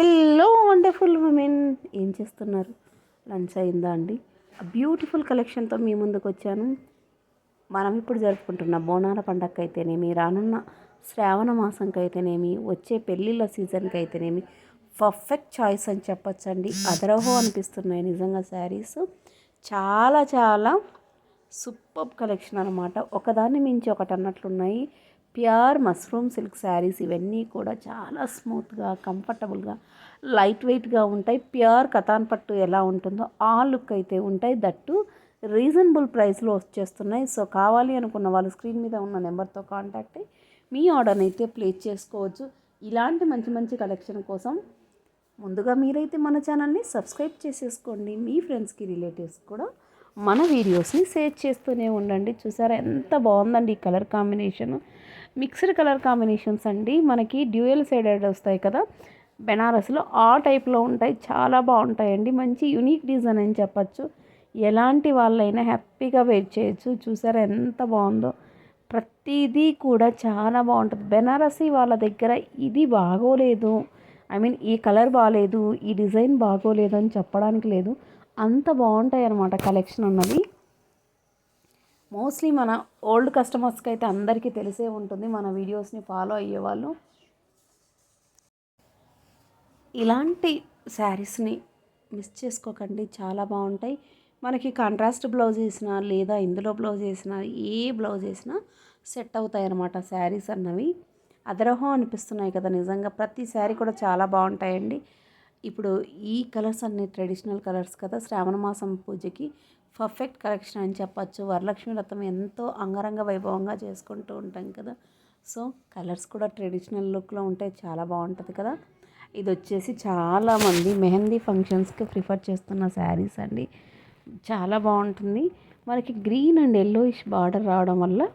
Hello wonderful women ఏం చేస్తున్నారు? Lunch అయిందా అండి? బ్యూటిఫుల్ కలెక్షన్తో మీ ముందుకు వచ్చాను. మనం ఇప్పుడు జరుపుకుంటున్న బోనాల పండగకి అయితేనేమి రానున్న శ్రావణ మాసంకి అయితేనేమి వచ్చే పెళ్ళిళ్ళ సీజన్కి అయితేనేమి పర్ఫెక్ట్ చాయిస్ అని చెప్పొచ్చండి. అదరహో అనిపిస్తున్నాయి నిజంగా శారీస్. చాలా చాలా సూపర్ కలెక్షన్ అనమాట ఒకదాన్ని మించి ఒకటి అన్నట్లున్నాయి ప్యూర్ మష్రూమ్ సిల్క్ శారీస్ ఇవన్నీ కూడా చాలా స్మూత్గా కంఫర్టబుల్గా లైట్ వెయిట్గా ఉంటాయి. ప్యూర్ కథాన్ పట్టు ఎలా ఉంటుందో ఆ లుక్ అయితే ఉంటాయి. దట్టు రీజనబుల్ ప్రైస్లో వచ్చేస్తున్నాయి. సో కావాలి అనుకున్న వాళ్ళు స్క్రీన్ మీద ఉన్న నెంబర్తో కాంటాక్ట్ అయ్యి మీ ఆర్డర్ని అయితే ప్లేస్ చేసుకోవచ్చు. ఇలాంటి మంచి మంచి కలెక్షన్ కోసం ముందుగా మీరైతే మన ఛానల్ని సబ్స్క్రైబ్ చేసేసుకోండి. మీ ఫ్రెండ్స్కి రిలేటివ్స్ కూడా మన వీడియోస్ని షేర్ చేస్తూనే ఉండండి. చూసారా ఎంత బాగుందండి ఈ colour combination. Mixed colour combinations అండి. మనకి డ్యూయల్ సైడెడ్ వస్తాయి కదా. బెనారస్లో ఆ టైప్లో ఉంటాయి. చాలా బాగుంటాయండి. మంచి యూనిక్ డిజైన్ అని చెప్పచ్చు. ఎలాంటి వాళ్ళైనా హ్యాపీగా వెయిట్ చేయొచ్చు. చూసారా ఎంత బాగుందో. ప్రతిదీ కూడా చాలా బాగుంటుంది. బెనారసీ వాళ్ళ దగ్గర ఇది బాగోలేదు. ఐ మీన్ ఈ కలర్ బాగోలేదు ఈ డిజైన్ బాగోలేదు అని చెప్పడానికి లేదు. అంత బాగుంటాయి అన్నమాట కలెక్షన్ ఉన్నది మోస్ట్లీ మన ఓల్డ్ కస్టమర్స్కి అయితే అందరికీ తెలిసే ఉంటుంది మన వీడియోస్ని ఫాలో అయ్యేవాళ్ళు ఇలాంటి శారీస్ని మిస్ చేసుకోకండి చాలా బాగుంటాయి. మనకి కాంట్రాస్ట్ బ్లౌజ్ వేసినా లేదా ఇందులో బ్లౌజ్ వేసినా ఏ బ్లౌజ్ వేసినా సెట్ అవుతాయి అన్నమాట శారీస్ అన్నవి. అదరహం అనిపిస్తున్నాయి కదా నిజంగా ప్రతి శారీ కూడా చాలా బాగుంటాయండి. ఇప్పుడు ఈ కలర్స్ అన్ని ట్రెడిషనల్ కలర్స్ కదా శ్రావణ మాసం పూజకి పర్ఫెక్ట్ కలెక్షన్ అని చెప్పచ్చు. వరలక్ష్మి వ్రతం ఎంతో అంగరంగ వైభవంగా చేసుకుంటూ ఉంటాం కదా. సో కలర్స్ కూడా ట్రెడిషనల్ లుక్లో ఉంటే చాలా బాగుంటుంది కదా. ఇది వచ్చేసి చాలామంది మెహందీ ఫంక్షన్స్కి ప్రిఫర్ చేస్తున్న శారీస్ అండి. చాలా బాగుంటుంది. మనకి గ్రీన్ అండ్ ఎల్లోయిష్ బార్డర్ రావడం వల్ల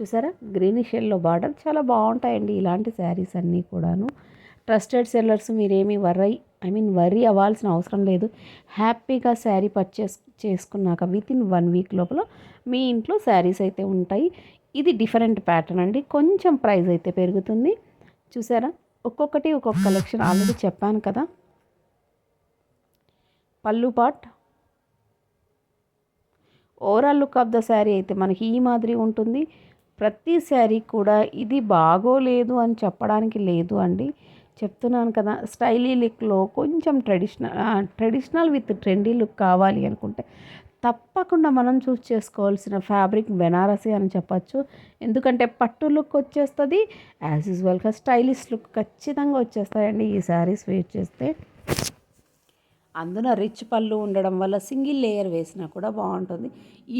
చూసారా? గ్రీనిష్ ఎల్లో బార్డర్ చాలా బాగుంటాయండి ఇలాంటి శారీస్ అన్నీ కూడాను. ట్రస్టెడ్ సెల్లర్స్ మీరేమీ వర్రై ఐ మీన్ వరీ అవ్వాల్సిన అవసరం లేదు. హ్యాపీగా శారీ పర్చేస్ చేసుకున్నాక విత్ ఇన్ వన్ వీక్ లోపల మీ ఇంట్లో శారీస్ అయితే ఉంటాయి. ఇది డిఫరెంట్ ప్యాటర్న్ అండి. కొంచెం ప్రైస్ అయితే పెరుగుతుంది. చూసారా? ఒక్కొక్కటి ఒక్కొక్క కలెక్షన్ ఆల్రెడీ చెప్పాను కదా. పళ్ళు pot. Overall look of the sari అయితే మనకి ఈ మాదిరి ఉంటుంది. ప్రతి శారీ కూడా ఇది బాగోలేదు అని చెప్పడానికి లేదు అండి. చెప్తున్నాను కదా స్టైలీ లుక్లో కొంచెం traditional traditional with trendy look కావాలి అనుకుంటే తప్పకుండా మనం చూస్ చేసుకోవాల్సిన ఫ్యాబ్రిక్ బెనారసీ అని చెప్పచ్చు. ఎందుకంటే పట్టు లుక్ వచ్చేస్తుంది యాజ్ యూజువల్గా స్టైలిష్ లుక్ ఖచ్చితంగా వచ్చేస్తాయండి. ఈ శారీస్ వేట్ చేస్తే అందున రిచ్ పళ్ళు ఉండడం వల్ల సింగిల్ లేయర్ వేసినా కూడా బాగుంటుంది.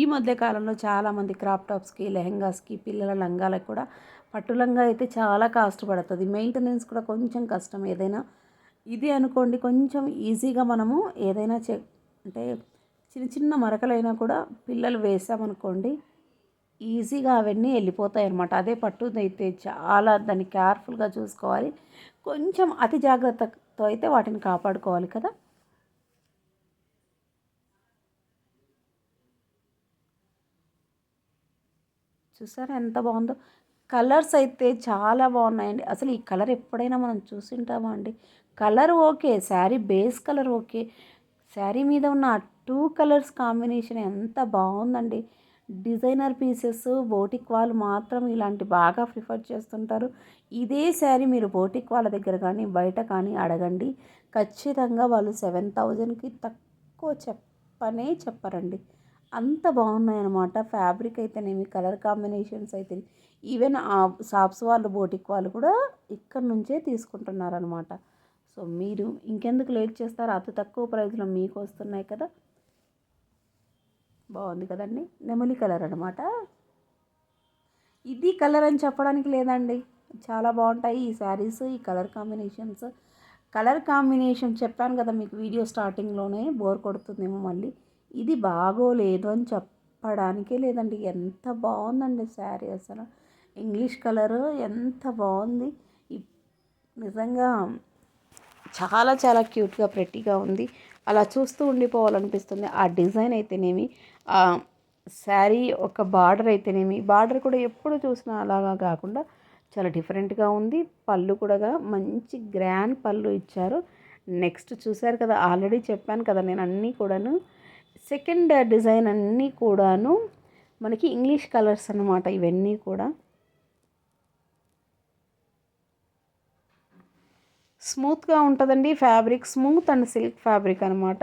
ఈ మధ్యకాలంలో చాలామంది క్రాప్ టాప్స్కి లెహంగాస్కి పిల్లల లంగాలకు కూడా పట్టులంగా అయితే చాలా కాస్ట్ పడుతుంది మెయింటెనెన్స్ కూడా కొంచెం కష్టం. ఏదైనా ఇది అనుకోండి కొంచెం ఈజీగా మనము ఏదైనా చే అంటే చిన్న చిన్న మరకలైనా కూడా పిల్లలు వేసామనుకోండి ఈజీగా అవన్నీ వెళ్ళిపోతాయి అనమాట అదే పట్టుదైతే అయితే చాలా దాన్ని కేర్ఫుల్గా చూసుకోవాలి. కొంచెం అతి జాగ్రత్తతో అయితే వాటిని కాపాడుకోవాలి కదా. చూసారా ఎంత బాగుందో? కలర్స్ అయితే చాలా బాగున్నాయండి. అసలు ఈ కలర్ ఎప్పుడైనా మనం చూసింటామా అండి? Colour okay sari base colour okay. Sari మీద ఉన్న ఆ టూ కలర్స్ కాంబినేషన్ ఎంత బాగుందండి. డిజైనర్ పీసెస్ బోటిక్ వాళ్ళు మాత్రం ఇలాంటి బాగా ప్రిఫర్ చేస్తుంటారు. ఇదే శారీ మీరు బోటిక్ వాళ్ళ దగ్గర కానీ బయట కానీ అడగండి. ఖచ్చితంగా వాళ్ళు సెవెన్ థౌజండ్కి తక్కువ చెప్పనే చెప్పరండి. అంత బాగున్నాయి అనమాట ఫ్యాబ్రిక్ అయితేనేమి కలర్ కాంబినేషన్స్ అయితే ఈవెన్ ఆ షాప్స్ వాళ్ళు బోటిక్ వాళ్ళు కూడా ఇక్కడ నుంచే తీసుకుంటున్నారనమాట సో మీరు ఇంకెందుకు లేట్ చేస్తారు? అతి తక్కువ ప్రైస్లో మీకు వస్తున్నాయి కదా. బాగుంది కదండి. నెమలి కలర్ అనమాట ఇది కలర్ అని చెప్పడానికి లేదండి. చాలా బాగుంటాయి ఈ శారీస్ ఈ కలర్ కాంబినేషన్స్. కలర్ కాంబినేషన్ చెప్పాను కదా మీకు వీడియో స్టార్టింగ్లోనే బోర్ కొడుతుందేమో మళ్ళీ. ఇది బాగోలేదు అని చెప్పడానికే లేదండి. ఎంత బాగుందండి శారీ అసలు. ఇంగ్లీష్ కలర్ ఎంత బాగుంది. నిజంగా చాలా చాలా క్యూట్గా ప్రెట్టీగా ఉంది. అలా చూస్తూ ఉండిపోవాలనిపిస్తుంది. ఆ డిజైన్ అయితేనేమి ఆ శారీ ఒక బార్డర్ అయితేనేమి బార్డర్ కూడా ఎప్పుడు చూసినా అలాగా కాకుండా చాలా డిఫరెంట్గా ఉంది. పళ్ళు కూడా మంచి గ్రాండ్ పళ్ళు ఇచ్చారు. నెక్స్ట్ చూశారు కదా ఆల్రెడీ చెప్పాను కదా నేను అన్నీ కూడాను సెకండ్ డిజైన్ అన్నీ కూడాను మనకి ఇంగ్లీష్ కలర్స్ అనమాట ఇవన్నీ కూడా. స్మూత్గా ఉంటుందండి fabric smooth and silk fabric అనమాట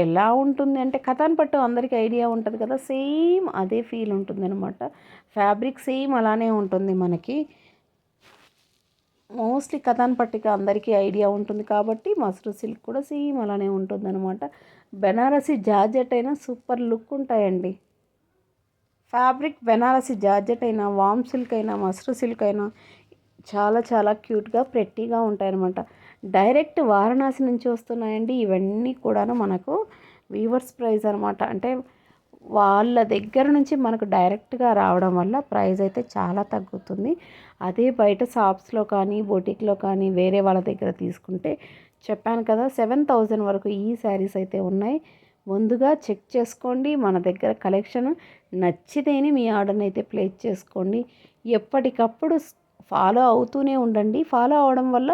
ఎలా ఉంటుంది అంటే కథాన్ పట్టు అందరికీ ఐడియా ఉంటుంది కదా సేమ్ అదే ఫీల్ ఉంటుంది అనమాట ఫ్యాబ్రిక్ సేమ్ అలానే ఉంటుంది మనకి. మోస్ట్లీ కథాన్ పట్టిక అందరికీ ఐడియా ఉంటుంది కాబట్టి మసరు సిల్క్ కూడా సేమ్ అలానే ఉంటుంది అనమాట బెనారసి జార్జెట్ అయినా సూపర్ లుక్ ఉంటాయండి. ఫ్యాబ్రిక్ బెనారసి జార్జెట్ అయినా వామ్ సిల్క్ అయినా మసరు సిల్క్ అయినా చాలా చాలా క్యూట్గా ప్రెట్టీగా ఉంటాయన్నమాట. డైరెక్ట్ వారణాసి నుంచి వస్తున్నాయండి. ఇవన్నీ కూడాను మనకు వీవర్స్ ప్రైజ్ అనమాట అంటే వాళ్ళ దగ్గర నుంచి మనకు డైరెక్ట్గా రావడం వల్ల ప్రైస్ అయితే చాలా తగ్గుతుంది. అదే బయట షాప్స్లో కానీ బొటిక్లో కానీ వేరే వాళ్ళ దగ్గర తీసుకుంటే చెప్పాను కదా సెవెన్ థౌజండ్ వరకు ఈ శారీస్ అయితే ఉన్నాయి. ముందుగా చెక్ చేసుకోండి మన దగ్గర కలెక్షన్ నచ్చితేనే మీ ఆర్డర్ని అయితే ప్లేస్ చేసుకోండి. ఎప్పటికప్పుడు ఫాలో అవుతూనే ఉండండి. ఫాలో అవడం వల్ల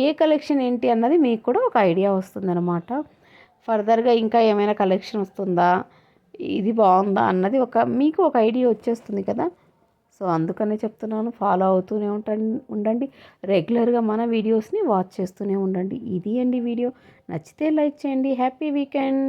ఏ కలెక్షన్ ఏంటి అన్నది మీకు కూడా ఒక ఐడియా వస్తుందన్నమాట. ఫర్దర్గా ఇంకా ఏమైనా కలెక్షన్ వస్తుందా? ఇది బాగుందా అన్నది ఒక మీకు ఒక ఐడియా వచ్చేస్తుంది కదా. సో అందుకనే చెప్తున్నాను ఫాలో అవుతూనే ఉంటండి ఉండండి. రెగ్యులర్గా మన వీడియోస్ని వాచ్ చేస్తూనే ఉండండి. ఇది అండి వీడియో. నచ్చితే లైక్ చేయండి. Happy weekend